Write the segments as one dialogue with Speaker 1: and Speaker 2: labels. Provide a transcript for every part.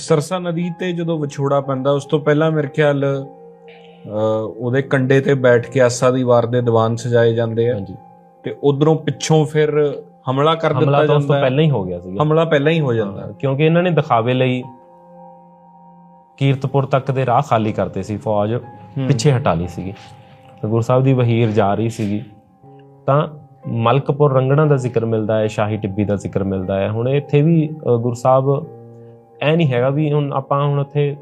Speaker 1: ਸਰਸਾ ਨਦੀ ਤੇ ਜਦੋਂ ਵਿਛੋੜਾ ਪੈਂਦਾ ਉਸ ਤੋਂ ਪਹਿਲਾਂ ਮੇਰੇ ਖਿਆਲ ਉਹਦੇ ਕੰਡੇ ਤੇ ਬੈਠ ਕੇ ਆਸਾ ਦੀ ਵਾਰ ਦੇ ਦੀਵਾਨ ਸਜਾਏ ਜਾਂਦੇ ਆ।
Speaker 2: ਹਾਂਜੀ।
Speaker 1: ਤੇ ਉਧਰੋਂ ਪਿੱਛੋਂ ਫਿਰ ਹਮਲਾ ਕਰ
Speaker 2: ਹਮਲਾ
Speaker 1: ਦਿੱਤਾ
Speaker 2: ਤਾਂ ਉਸ ਤੋਂ
Speaker 1: ਜਾਂਦਾ
Speaker 2: ਪਹਿਲਾਂ ਹੀ ਹੋ ਗਿਆ ਸੀਗਾ।
Speaker 1: ਹਮਲਾ ਪਹਿਲਾਂ ਹੀ ਹੋ ਜਾਂਦਾ
Speaker 2: ਕਿਉਂਕਿ ਇਹਨਾਂ ਨੇ ਦਿਖਾਵੇ ਲਈ ਕੀਰਤਪੁਰ ਤੱਕ ਦੇ ਰਾਹ ਖਾਲੀ ਕਰਤੇ ਸੀ ਫੌਜ ਪਿੱਛੇ ਹਟਾ ਲਈ ਸੀਗੀ। ਤੇ ਗੁਰੂ ਸਾਹਿਬ ਦੀ ਵਹੀਰ ਜਾ ਰਹੀ ਸੀਗੀ। ਤਾਂ ਮਲਕਪੁਰ ਰੰਗਣਾ ਦਾ ਜ਼ਿਕਰ ਮਿਲਦਾ ਹੈ ਸ਼ਾਹੀ ਟਿੱਬੀ ਦਾ ਜ਼ਿਕਰ ਮਿਲਦਾ ਹੈ। ਹੁਣ ਇੱਥੇ ਵੀ ਗੁਰੂ ਸਾਹਿਬ ਐ ਨਹੀਂ ਹੈਗਾ ਵੀ ਹੁਣ ਆਪਾਂ ਹੁਣ ਉੱਥੇ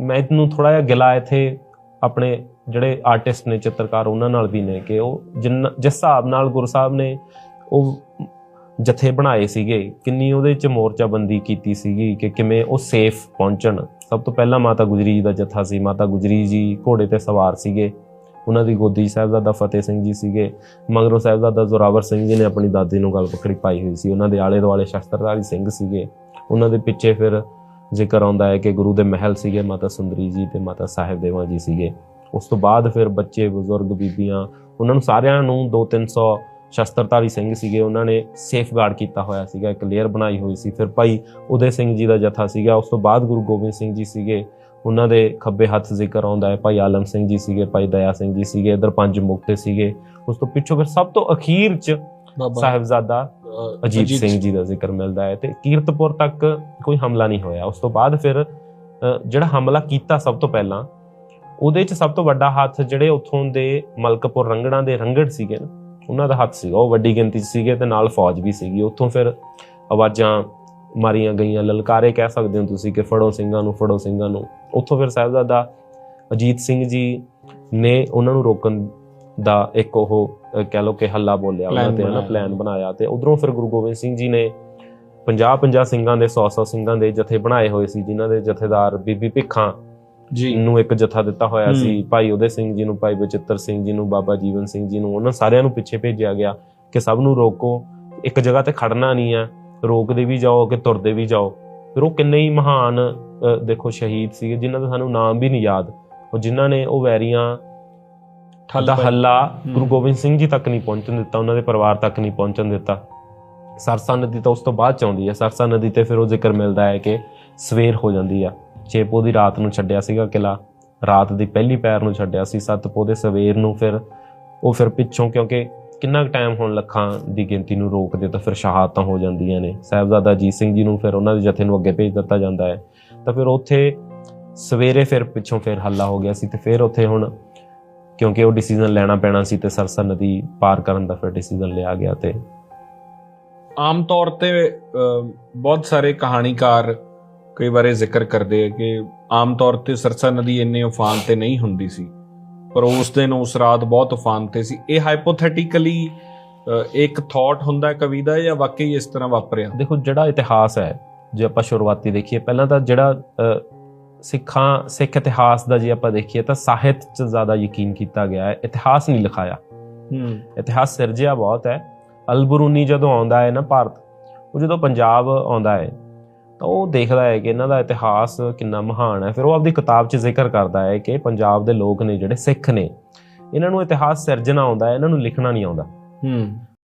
Speaker 2: ਮੈਨੂੰ ਥੋੜਾ ਜਿਹਾ ਗਿਲਾ ਇੱਥੇ ਆਪਣੇ ਜਿਹੜੇ ਆਰਟਿਸਟ ਨੇ ਚਿੱਤਰਕਾਰ ਉਹਨਾਂ ਨਾਲ ਵੀ ਨੇ ਕਿ ਉਹ ਜਿੰਨਾ, ਜਿਸ ਹਿਸਾਬ ਨਾਲ ਗੁਰੂ ਸਾਹਿਬ ਨੇ ਉਹ ਜਥੇ ਬਣਾਏ ਸੀਗੇ, ਕਿੰਨੀ ਉਹਦੇ ਚ ਮੋਰਚਾਬੰਦੀ ਕੀਤੀ ਸੀਗੀ ਕਿ ਕਿਵੇਂ ਉਹ ਸੇਫ ਪਹੁੰਚਣ। ਸਭ ਤੋਂ ਪਹਿਲਾਂ ਮਾਤਾ ਗੁਜਰੀ ਜੀ ਦਾ ਜਥਾ ਸੀ, ਮਾਤਾ ਗੁਜਰੀ ਜੀ ਘੋੜੇ ਤੇ ਸਵਾਰ ਸੀਗੇ। ਉਹਨਾਂ ਦੀ ਗੋਦੀ ਸਾਹਿਬਜ਼ਾਦਾ ਫਤਿਹ ਸਿੰਘ ਜੀ ਸੀਗੇ। ਮਗਰੋਂ ਸਾਹਿਬਜ਼ਾਦਾ ਜ਼ੋਰਾਵਰ ਸਿੰਘ ਜੀ ਨੇ ਆਪਣੀ ਦਾਦੀ ਨੂੰ ਗੱਲ ਪਕੜੀ ਪਾਈ ਹੋਈ ਸੀ। ਉਹਨਾਂ ਦੇ ਆਲੇ ਦੁਆਲੇ ਸ਼ਸਤਰਧਾਰੀ ਸਿੰਘ ਸੀਗੇ। ਉਹਨਾਂ ਦੇ ਪਿੱਛੇ ਫਿਰ ਜ਼ਿਕਰ ਆਉਂਦਾ ਹੈ ਕਿ ਗੁਰੂ ਦੇ ਮਹਿਲ ਸੀਗੇ ਮਾਤਾ ਸੁੰਦਰੀ ਜੀ ਤੇ ਮਾਤਾ ਸਾਹਿਬ ਦੇਵਾ ਜੀ ਸੀਗੇ। ਉਸ ਤੋਂ ਬਾਅਦ ਫਿਰ ਬੱਚੇ ਬਜ਼ੁਰਗ ਬੀਬੀਆਂ ਉਹਨਾਂ ਨੂੰ ਸਾਰਿਆਂ ਨੂੰ 2-300 ਸ਼ਸਤਰਧਾਰੀ ਸਿੰਘ ਸੀਗੇ। ਉਹਨਾਂ ਨੇ ਸੇਫਗਾਰਡ ਕੀਤਾ ਹੋਇਆ ਸੀਗਾ ਇੱਕ ਲੇਅਰ ਬਣਾਈ ਹੋਈ ਸੀ। ਫਿਰ ਭਾਈ ਉਦੇ ਸਿੰਘ ਜੀ ਦਾ ਜਥਾ ਸੀਗਾ। ਉਸ ਤੋਂ ਬਾਅਦ ਗੁਰੂ ਗੋਬਿੰਦ ਸਿੰਘ ਜੀ ਸੀਗੇ। ਉਹਨਾਂ ਦੇ ਖੱਬੇ ਹੱਥ ਜ਼ਿਕਰ ਆਉਂਦਾ ਹੈ ਭਾਈ ਆਲਮ ਸਿੰਘ ਜੀ ਸੀਗੇ ਭਾਈ ਦਇਆ ਸਿੰਘ ਜੀ ਸੀਗੇ ਇਧਰ ਪੰਜ ਮੁਕਤੇ ਸੀਗੇ। ਉਸ ਤੋਂ ਪਿੱਛੋਂ ਫਿਰ ਸਭ ਤੋਂ ਅਖੀਰ ਚ ਸਾਹਿਬਜ਼ਾਦਾ ਅਜੀਤ ਸਿੰਘ ਜੀ ਦਾ ਜ਼ਿਕਰ ਮਿਲਦਾ ਹੈ ਤੇ ਕੀਰਤਪੁਰ ਤੱਕ ਕੋਈ ਹਮਲਾ ਨਹੀਂ ਹੋਇਆ। ਉਸ ਤੋਂ ਬਾਅਦ ਫਿਰ ਜਿਹੜਾ ਹਮਲਾ ਕੀਤਾ ਸਭ ਤੋਂ ਪਹਿਲਾਂ ਉਹਦੇ ਚ ਸਭ ਤੋਂ ਵੱਡਾ ਹੱਥ ਜਿਹੜੇ ਉੱਥੋਂ ਦੇ ਮਲਕਪੁਰ ਰੰਗੜਾਂ ਦੇ ਰੰਗੜ ਸੀਗੇ ਨਾ ਉਹਨਾਂ ਦਾ ਹੱਥ ਸੀਗਾ। ਉਹ ਵੱਡੀ ਗਿਣਤੀ 'ਚ ਸੀਗੇ ਤੇ ਨਾਲ ਫੌਜ ਵੀ ਸੀਗੀ। ਉੱਥੋਂ ਫਿਰ ਆਵਾਜ਼ਾਂ ਮਾਰੀਆਂ ਗਈਆਂ। ਲਲਕਾਰੇ ਕਹਿ ਸਕਦੇ ਹੋ ਤੁਸੀਂ ਕਿ ਫੜੋ ਸਿੰਘਾਂ ਨੂੰ ਫੜੋ ਸਿੰਘਾਂ ਨੂੰ। ਉੱਥੋਂ ਫਿਰ ਸਾਹਿਬਜ਼ਾਦਾ ਅਜੀਤ ਸਿੰਘ ਜੀ ਨੇ ਉਹਨਾਂ ਨੂੰ ਰੋਕਣ ਦਾ ਇੱਕ ਉਹ ਕਹਿ ਲਓ ਕਿ ਹੱਲਾ ਬੋਲਿਆ ਉਹਨਾਂ ਤੇ ਨਾ
Speaker 1: ਬਣਾਇਆ।
Speaker 2: ਪਲਾਨ ਬਣਾਇਆ ਤੇ ਉਧਰੋਂ ਫਿਰ ਗੁਰੂ ਗੋਬਿੰਦ ਸਿੰਘ ਜੀ ਨੇ 50 50 ਸਿੰਘਾਂ ਦੇ 100 100 ਸਿੰਘਾਂ ਦੇ ਜਥੇ ਬਣਾਏ ਹੋਏ ਸੀ ਜਿਨ੍ਹਾਂ ਦੇ ਜਥੇਦਾਰ ਬੀਬੀ ਭਿੱਖਾਂ
Speaker 1: ਜੀ
Speaker 2: ਨੂੰ ਇੱਕ ਜਥਾ ਦਿੱਤਾ ਹੋਇਆ। ਸੀ ਭਾਈ ਉਹਦੇ ਸਿੰਘ ਜੀ ਨੂੰ ਭਾਈ ਬਚਿੱਤਰ ਸਿੰਘ ਜੀ ਨੂੰ ਬਾਬਾ ਜੀਵਨ ਸਿੰਘ ਜੀ ਨੂੰ ਉਹਨਾਂ ਸਾਰਿਆਂ ਨੂੰ ਪਿੱਛੇ ਭੇਜਿਆ ਗਿਆ ਕਿ ਸਭ ਨੂੰ ਰੋਕੋ ਇੱਕ ਜਗ੍ਹਾ ਤੇ ਖੜਨਾ ਨਹੀਂ ਹੈ ਰੋਕਦੇ ਵੀ ਜਾਓ ਕਿ ਤੁਰਦੇ ਵੀ ਜਾਓ ਫਿਰ ਉਹ ਕਿੰਨੇ ਹੀ ਮਹਾਨ ਦੇਖੋ ਸ਼ਹੀਦ ਸੀਗੇ ਜਿਨ੍ਹਾਂ ਦਾ ਸਾਨੂੰ ਨਾਮ ਵੀ ਨਹੀਂ ਯਾਦ ਉਹ ਜਿਨ੍ਹਾਂ ਨੇ ਉਹ ਵੈਰੀਆਂ ਦਾ
Speaker 1: ਪੈ-
Speaker 2: ਹੱਲਾ। ਗੁਰੂ ਗੋਬਿੰਦ ਸਿੰਘ ਜੀ ਤੱਕ ਨਹੀਂ ਪਹੁੰਚਣ ਦਿੱਤਾ ਉਹਨਾਂ ਦੇ ਪਰਿਵਾਰ ਤੱਕ ਨਹੀਂ ਪਹੁੰਚਣ ਦਿੱਤਾ। ਸਰਸਾ ਨਦੀ ਤਾਂ ਉਸ ਤੋਂ ਬਾਅਦ ਚ ਆਉਂਦੀ ਹੈ। ਸਰਸਾ ਨਦੀ ਤੇ ਫਿਰ ਉਹ ਜ਼ਿਕਰ ਮਿਲਦਾ ਹੈ ਕਿ ਸਵੇਰ ਹੋ ਜਾਂਦੀ ਆ। ਛੇਪੋ ਦੀ ਰਾਤ ਨੂੰ ਛੱਡਿਆ ਸੀਗਾ ਕਿਲਾ ਰਾਤ ਦੀ ਪਹਿਲੀ ਪੈਰ ਨੂੰ ਛੱਡਿਆ ਸੀ। ਸੱਤਪੋ ਦੇ ਸਵੇਰ ਨੂੰ ਫਿਰ ਉਹ ਫਿਰ ਪਿੱਛੋਂ ਕਿਉਂਕਿ ਕਿੰਨਾ ਕੁ ਟਾਈਮ ਹੁਣ ਲੱਖਾਂ ਦੀ ਗਿਣਤੀ ਨੂੰ ਰੋਕਦੇ ਤਾਂ ਫਿਰ ਸ਼ਹਾਦਤਾਂ ਹੋ ਜਾਂਦੀਆਂ ਨੇ। ਸਾਹਿਬਜ਼ਾਦਾ ਅਜੀਤ ਸਿੰਘ ਜੀ ਨੂੰ ਫਿਰ ਉਹਨਾਂ ਦੇ ਜਥੇ ਨੂੰ ਅੱਗੇ ਭੇਜ ਦਿੱਤਾ ਜਾਂਦਾ ਹੈ। ਤਾਂ ਫਿਰ ਉੱਥੇ ਸਵੇਰੇ ਫਿਰ ਪਿੱਛੋਂ ਫਿਰ ਹੱਲਾ ਹੋ ਗਿਆ ਸੀ ਤੇ ਫਿਰ ਉੱਥੇ ਹੁਣ ਕਿਉਂਕਿ ਉਹ ਡਿਸੀਜਨ ਲੈਣਾ ਪੈਣਾ ਸੀ ਤੇ ਸਰਸਾ ਨਦੀ ਪਾਰ ਕਰਨ ਦਾ ਫਿਰ ਡਿਸੀਜਨ ਲਿਆ ਗਿਆ ਤੇ
Speaker 1: ਆਮ ਤੌਰ ਤੇ ਬਹੁਤ ਸਾਰੇ ਕਹਾਣੀਕਾਰ ਕਈ ਵਾਰੇ ਜ਼ਿਕਰ ਕਰਦੇ ਆ ਕਿ ਆਮ ਤੌਰ ਤੇ ਸਰਸਾ ਨਦੀ ਇੰਨੇ ਉਫਾਨ ਤੇ ਨਹੀਂ ਹੁੰਦੀ ਸੀ ਪਰ ਉਸ ਦਿਨ ਉਸ ਰਾਤ ਬਹੁਤ ਉਫਾਨ ਤੇ ਸੀ। ਇਹ ਹਾਈਪੋਥੈਟਿਕਲੀ ਇੱਕ ਥਾਟ ਹੁੰਦਾ ਹੈ ਕਵੀ ਦਾ ਜਾਂ ਵਾਕਈ ਇਸ ਤਰ੍ਹਾਂ ਵਾਪਰਿਆ?
Speaker 2: ਦੇਖੋ ਜਿਹੜਾ ਇਤਿਹਾਸ ਹੈ ਜੇ ਆਪਾਂ ਸ਼ੁਰੂਆਤੀ ਦੇਖੀਏ ਪਹਿਲਾਂ ਤਾਂ ਜਿਹੜਾ ਸਿੱਖਾਂ ਸਿੱਖ ਇਤਿਹਾਸ ਦਾ ਜੇ ਆਪਾਂ ਦੇਖੀਏ ਤਾਂ ਸਾਹਿਤ 'ਚ ਜ਼ਿਆਦਾ ਯਕੀਨ ਕੀਤਾ ਗਿਆ ਹੈ। ਇਤਿਹਾਸ ਨਹੀਂ ਲਿਖਾਇਆ।
Speaker 1: ਹੂੰ।
Speaker 2: ਇਤਿਹਾਸ ਸਿਰਜਿਆ ਬਹੁਤ ਹੈ। ਅਲਬਰੂਨੀ ਜਦੋਂ ਆਉਂਦਾ ਹੈ ਨਾ ਭਾਰਤ ਉਹ ਜਦੋਂ ਪੰਜਾਬ ਆਉਂਦਾ ਹੈ ਤਾਂ ਉਹ ਦੇਖਦਾ ਹੈ ਕਿ ਇਹਨਾਂ ਦਾ ਇਤਿਹਾਸ ਕਿੰਨਾ ਮਹਾਨ ਹੈ। ਫਿਰ ਉਹ ਆਪਦੀ ਕਿਤਾਬ 'ਚ ਜ਼ਿਕਰ ਕਰਦਾ ਹੈ ਕਿ ਪੰਜਾਬ ਦੇ ਲੋਕ ਨੇ ਜਿਹੜੇ ਸਿੱਖ ਨੇ ਇਹਨਾਂ ਨੂੰ ਇਤਿਹਾਸ ਸਿਰਜਣਾ ਆਉਂਦਾ ਹੈ ਇਹਨਾਂ ਨੂੰ ਲਿਖਣਾ ਨਹੀਂ ਆਉਂਦਾ।
Speaker 1: ਹੂੰ।